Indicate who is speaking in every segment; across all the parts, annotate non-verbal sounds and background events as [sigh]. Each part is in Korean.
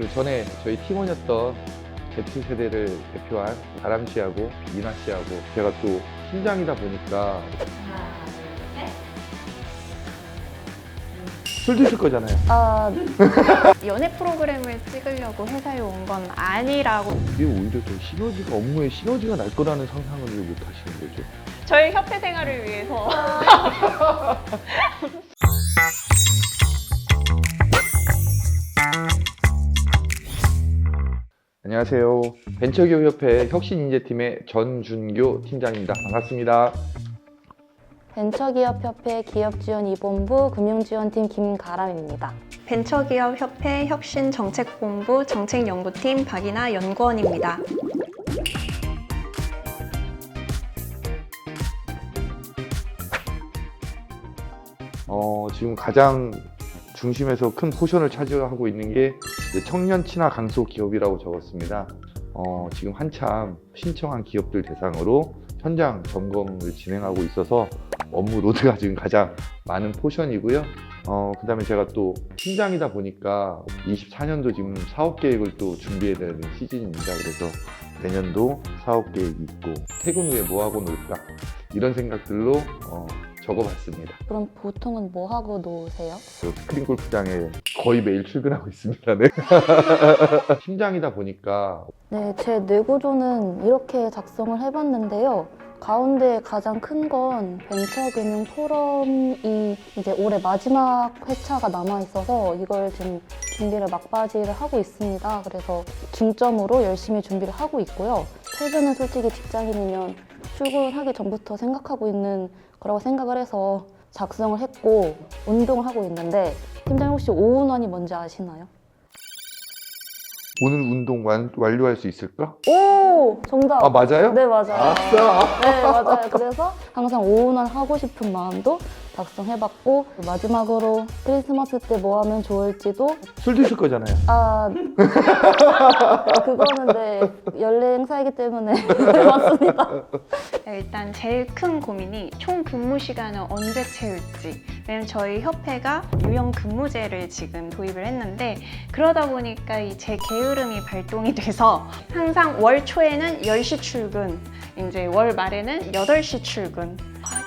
Speaker 1: 그리고 전에 저희 팀원이었던 Z세대를 대표한 가람 씨하고 이나 씨하고 제가 또 팀장이다 보니까 술 드실 거잖아요.
Speaker 2: 아,
Speaker 3: 연애 프로그램을 찍으려고 회사에 온 건 아니라고
Speaker 1: 이게 오히려 더 시너지가 업무에 시너지가 날 거라는 상상을 왜못 하시는 거죠?
Speaker 3: 저희 협회 생활을 위해서 [laughs]
Speaker 1: 안녕하세요. 벤처기업협회 혁신인재팀의 전준교 팀장입니다. 반갑습니다.
Speaker 2: 벤처기업협회 기업지원 2본부 금융지원팀 김가람입니다.
Speaker 3: 벤처기업협회 혁신정책본부 정책연구팀 박이나 연구원입니다.
Speaker 1: 어, 지금 가장 중심에서 큰 포션을 차지하고 있는 게 청년 친화 강소 기업이라고 적었습니다. 어, 지금 한참 신청한 기업들 대상으로 현장 점검을 진행하고 있어서 업무 로드가 지금 가장 많은 포션이고요. 어, 그 다음에 제가 또 팀장이다 보니까 24년도 지금 사업 계획을 또 준비해야 되는 시즌입니다. 그래서 내년도 사업 계획이 있고 퇴근 후에 뭐 하고 놀까 이런 생각들로 어, 적어봤습니다.
Speaker 2: 그럼 보통은 뭐 하고 노세요?
Speaker 1: 그 스크린 골프장에 거의 매일 출근하고 있습니다. 네. [laughs] 팀장이다 보니까
Speaker 2: 네, 제 뇌구조는 이렇게 작성을 해봤는데요. 가운데 가장 큰 건 벤처금융 포럼이 이제 올해 마지막 회차가 남아 있어서 이걸 지금 준비를 막바지를 하고 있습니다. 그래서 중점으로 열심히 준비를 하고 있고요. 퇴근은 솔직히 직장인이면 출근하기 전부터 생각하고 있는 거라고 생각을 해서 작성을 했고 운동을 하고 있는데 팀장님 혹시 오운원이 뭔지 아시나요?
Speaker 1: 오늘 운동 완, 완료할 수 있을까?
Speaker 2: 오! 정답!
Speaker 1: 아 맞아요?
Speaker 2: 네, 맞아요.
Speaker 1: 아싸!
Speaker 2: 네, 맞아요. 그래서 항상 오운원 하고 싶은 마음도 작성해봤고 마지막으로 크리스마스 때 뭐 하면 좋을지도
Speaker 1: 술 드실 거잖아요.
Speaker 2: 아 그거는 네 연례 행사이기 때문에 [laughs] 맞습니다.
Speaker 3: 일단 제일 큰 고민이 총 근무 시간을 언제 채울지. 왜냐면 저희 협회가 유형 근무제를 지금 도입을 했는데 그러다 보니까 이 제 게으름이 발동이 돼서 항상 월 초에는 10시 출근, 이제 월 말에는 8시 출근.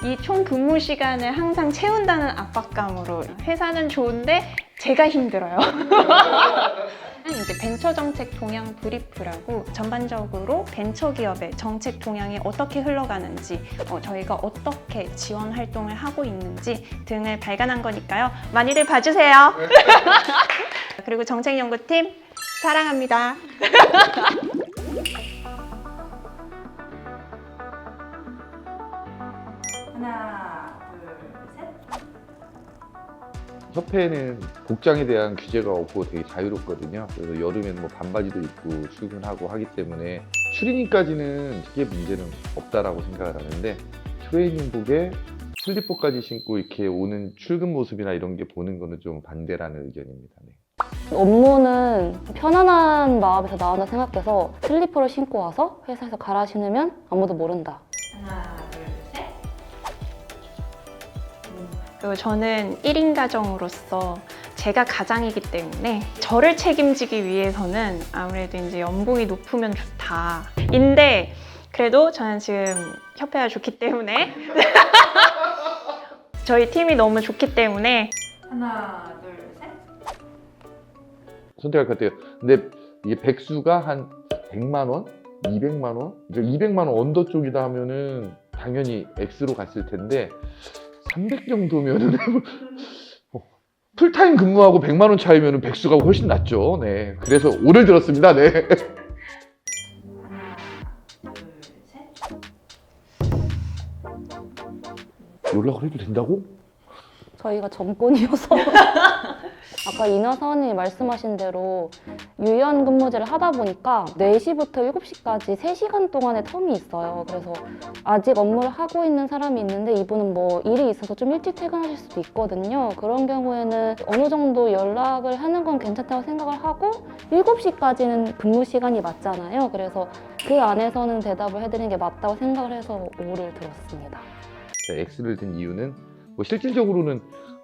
Speaker 3: 이 총 근무 시간을 항상 채운다는 압박감으로 회사는 좋은데 제가 힘들어요. [laughs] 이제 벤처 정책 동향 브리프라고 전반적으로 벤처 기업의 정책 동향이 어떻게 흘러가는지 어, 저희가 어떻게 지원 활동을 하고 있는지 등을 발간한 거니까요. 많이들 봐주세요. [laughs] 그리고 정책연구팀 사랑합니다. [laughs]
Speaker 4: 하나, 둘, 셋.
Speaker 1: 협회에는 복장에 대한 규제가 없고 되게 자유롭거든요. 그래서 여름에는 뭐 반바지도 입고 출근하고 하기 때문에 추리닝까지는 크게 문제는 없다라고 생각을 하는데 트레이닝복에 슬리퍼까지 신고 이렇게 오는 출근 모습이나 이런 게 보는 거는 좀 반대라는 의견입니다. 네.
Speaker 2: 업무는 편안한 마음에서 나온다 생각해서 슬리퍼를 신고 와서 회사에서 갈아 신으면 아무도 모른다.
Speaker 3: 그리고 저는 1인 가정으로서 제가 가장이기 때문에 저를 책임지기 위해서는 아무래도 이제 연봉이 높으면 좋다. 인데 그래도 저는 지금 협회가 좋기 때문에 [laughs] 저희 팀이 너무 좋기 때문에
Speaker 4: 하나, 둘, 셋.
Speaker 1: 선택할 것 같아요. 근데 이게 백수가 한 100만 원, 200만 원, 이제 200만 원 언더 쪽이다 하면은 당연히 X로 갔을 텐데 300 정도면은 [laughs] 어, 풀타임 근무하고 100만 원 차이면은 백수가 훨씬 낫죠. 네. 그래서 오를 들었습니다. 네. 연락을 해도 된다고?
Speaker 2: 저희가 점권이어서 [laughs] 아까 이나 사원님이 말씀하신 대로 유연 근무제를 하다 보니까 4시부터 7시까지 3시간 동안의 텀이 있어요. 그래서 아직 업무를 하고 있는 사람이 있는데 이분은 뭐 일이 있어서 좀 일찍 퇴근하실 수도 있거든요. 그런 경우에는 어느 정도 연락을 하는 건 괜찮다고 생각을 하고 7시까지는 근무 시간이 맞잖아요. 그래서 그 안에서는 대답을 해드리는 게 맞다고 생각을 해서 오를 들었습니다.
Speaker 1: 제가 X를 든 이유는 뭐 실질적으로는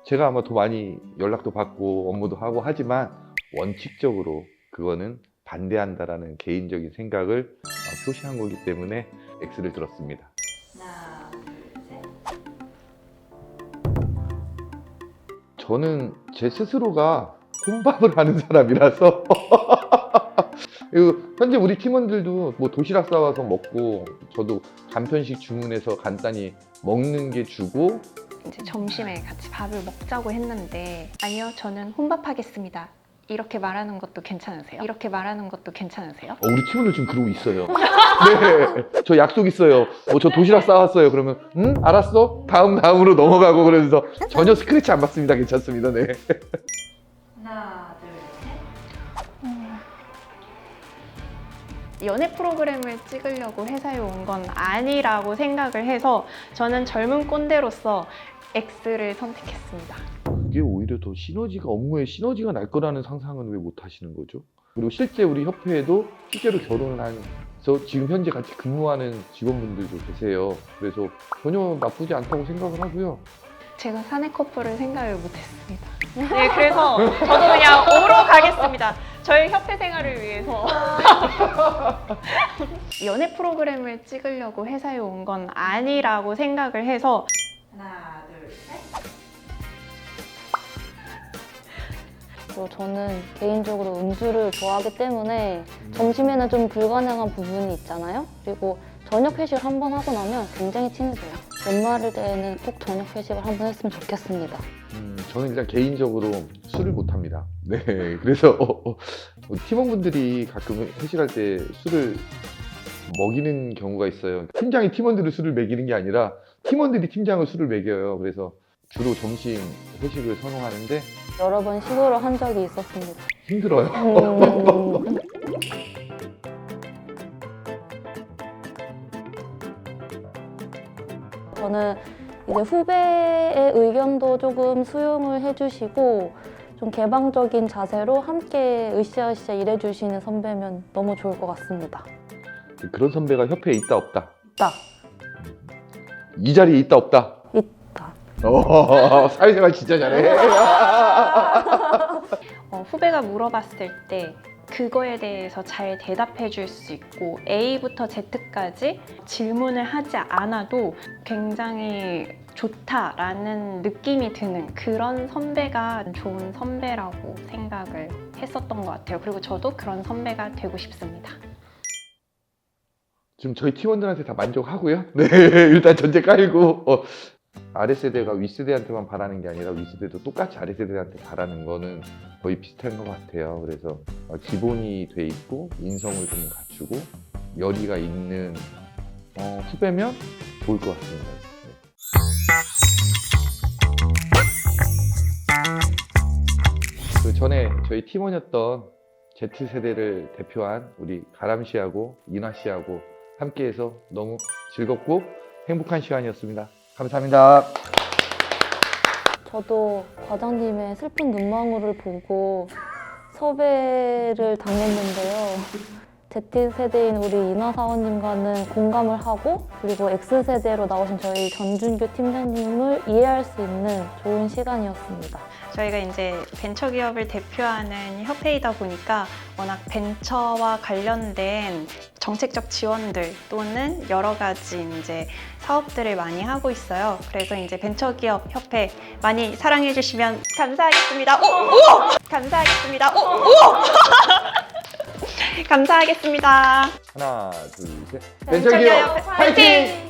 Speaker 1: 제가 아마 더 많이 연락도 받고 업무도 하고 하지만 원칙적으로 그거는 반대한다라는 개인적인 생각을 어, 표시한 거기 때문에 X를 들었습니다.
Speaker 4: 하나, 둘, 셋.
Speaker 1: 저는 제 스스로가 혼밥을 하는 사람이라서 [laughs] 현재 우리 팀원들도 뭐 도시락 싸와서 먹고 저도 간편식 주문해서 간단히 먹는 게 주고
Speaker 3: 이제 점심에 같이 밥을 먹자고 했는데 아니요 저는 혼밥하겠습니다. 이렇게 말하는 것도 괜찮으세요? 이렇게 말하는 것도 괜찮으세요?
Speaker 1: 어, 우리 팀원들 지금 그러고 있어요. [laughs] 네, 저 약속 있어요. 어, 저 도시락 싸왔어요. 그러면 응 알았어. 다음 다음으로 넘어가고 그러면서 전혀 스크래치 안 받습니다. 괜찮습니다. 네.
Speaker 4: 하나,
Speaker 3: 연애 프로그램을 찍으려고 회사에 온 건 아니라고 생각을 해서 저는 젊은 꼰대로서 X를 선택했습니다.
Speaker 1: 그게 오히려 더 시너지가 업무에 시너지가 날 거라는 상상은 왜 못 하시는 거죠? 그리고 실제 우리 협회에도 실제로 결혼을 해서 지금 현재 같이 근무하는 직원분들도 계세요. 그래서 전혀 나쁘지 않다고 생각을 하고요.
Speaker 3: 제가 사내 커플을 생각을 못했습니다. 네, 그래서 저도 그냥 O로 가겠습니다. 저희 협회 생활을 위해서. [laughs] 연애 프로그램을 찍으려고 회사에 온 건 아니라고 생각을 해서
Speaker 4: 하나, 둘, 셋.
Speaker 2: 그리고 저는 개인적으로 음주를 좋아하기 때문에 점심에는 좀 불가능한 부분이 있잖아요. 그리고 저녁 회식을 한 번 하고 나면 굉장히 친해져요. 연말일 때는 꼭 저녁 회식을 한 번 했으면 좋겠습니다.
Speaker 1: 음, 저는 일단 개인적으로 술을 못 합니다. 네, 그래서 어, 어, 어, 팀원분들이 가끔 회식할 때 술을 먹이는 경우가 있어요. 팀장이 팀원들을 술을 먹이는 게 아니라 팀원들이 팀장을 술을 먹여요. 그래서 주로 점심 회식을 선호하는데
Speaker 2: 여러 번 시도를 한 적이 있었습니다.
Speaker 1: 힘들어요.
Speaker 2: 음, 저는 이제 후배의 의견도 조금 수용을 해주시고 좀 개방적인 자세로 함께 으쌰으쌰 일해주시는 선배면 너무 좋을 것 같습니다.
Speaker 1: 그런 선배가 협회에 있다 없다. 딱이 자리에 있다 없다.
Speaker 2: 있다.
Speaker 1: 어, [laughs] 사회생활 진짜 잘해. [laughs]
Speaker 3: 어, 후배가 물어봤을 때 그거에 대해서 잘 대답해 줄 수 있고 A부터 Z까지 질문을 하지 않아도 굉장히 좋다라는 느낌이 드는 그런 선배가 좋은 선배라고 생각을 했었던 것 같아요. 그리고 저도 그런 선배가 되고 싶습니다.
Speaker 1: 지금 저희 팀원들한테 다 만족하고요. [laughs] 네, 일단 전제 깔고 어, 아랫세대가 윗세대한테만 바라는 게 아니라 윗세대도 똑같이 아랫세대한테 바라는 거는 거의 비슷한 것 같아요. 그래서 어, 기본이 돼 있고 인성을 좀 갖추고 열의가 있는 어, 후배면 좋을 것 같습니다. 네. 그 전에 저희 팀원이었던 Z세대를 대표한 우리 가람 씨하고 인화 씨하고 함께해서 너무 즐겁고 행복한 시간이었습니다. 감사합니다.
Speaker 2: 저도 과장님의 슬픈 눈망울을 보고 섭외를 당했는데요. Z세대인 우리 인화 사원님과는 공감을 하고 그리고 X세대로 나오신 저희 전준규 팀장님을 이해할 수 있는 좋은 시간이었습니다.
Speaker 3: 저희가 이제 벤처 기업을 대표하는 협회이다 보니까 워낙 벤처와 관련된 정책적 지원들 또는 여러 가지 이제 사업들을 많이 하고 있어요. 그래서 이제 벤처기업 협회 많이 사랑해 주시면 감사하겠습니다. 오! 오! 감사하겠습니다. 오! 오! [laughs] 감사하겠습니다.
Speaker 1: 하나, 둘, 셋.
Speaker 3: 벤처기업!
Speaker 1: 화이팅!